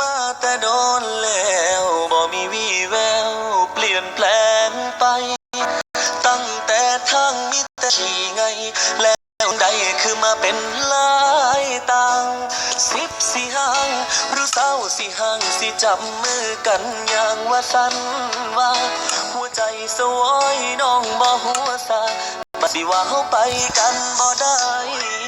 มาแต่โดนแล้วบ่มีวี่แววเปลี่ยนแปลงไป ตั้งแต่ทางมิตรที่ไง แล้วใดคือมาเป็นลายต่างสิบสี่ห้างหรือเศร้าสี่ห้างสิจับมือกันอย่างว่าสันว่า หัวใจสวยน้องบ่หัวซาบัดสิว่าเฮาไปกันบ่ได้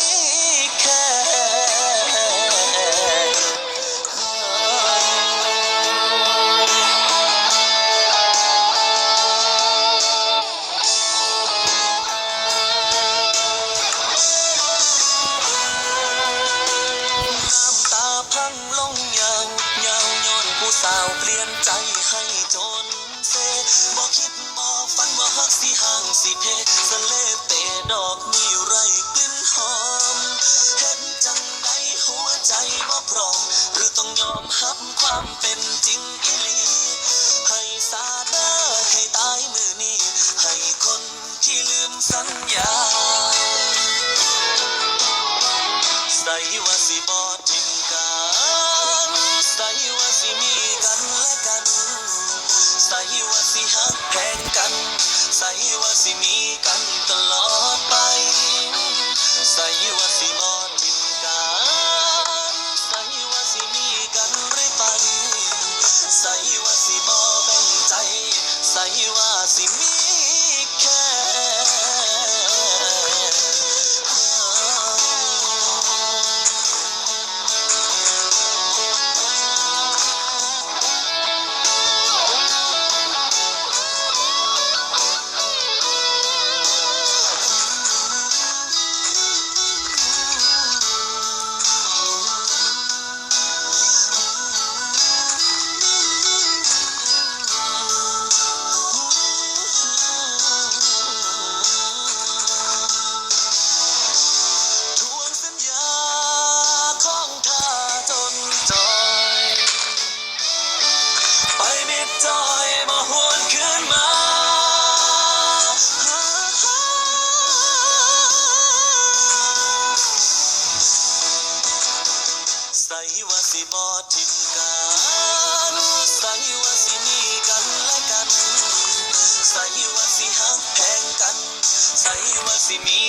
สาวเปลี่ยนใจให้จนเซบอกคิดบอกฝันว่าฮักสิห่างสิเพสะเลเตดอกมีไรกลิ่นหอมเห็นจังใดหัวใจบ่พร้อม หรือต้องยอมรับความเป็นจริงอีหลีให้สาเดอให้ตายมือนี้ ให้คนที่ลืมสัญญา ใส่ว่าสิบ ใใส่ว่าสิบอทิมกันใส่ว่าสิมีกันและกัน ใส่ว่าสิหักแพงกัน ใส่ว่าสิมี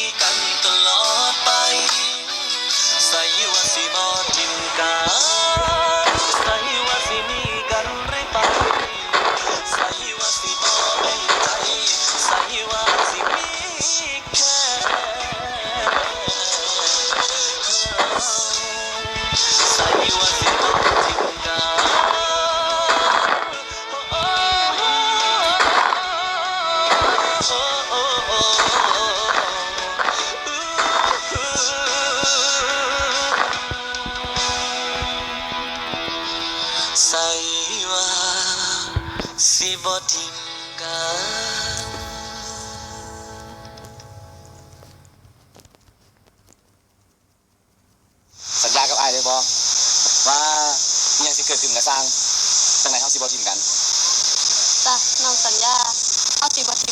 ทิมกับสร้างจังไหนเขาสิบอทีมกันจ้ะน้องสัญญาเอาสิบ่ถิมกั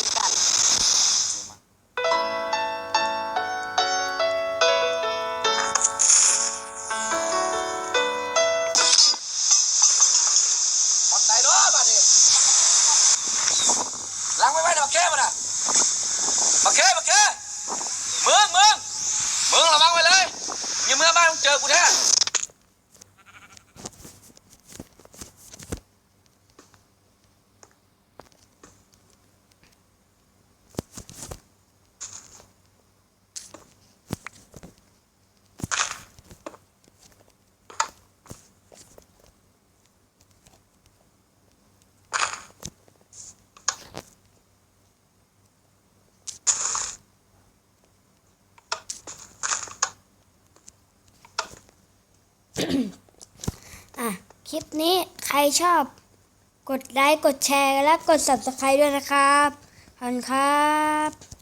นหม คลิปนี้ใครชอบ กดไลค์ กดแชร์ และกด subscribe ด้วยนะครับขอบคุณครับ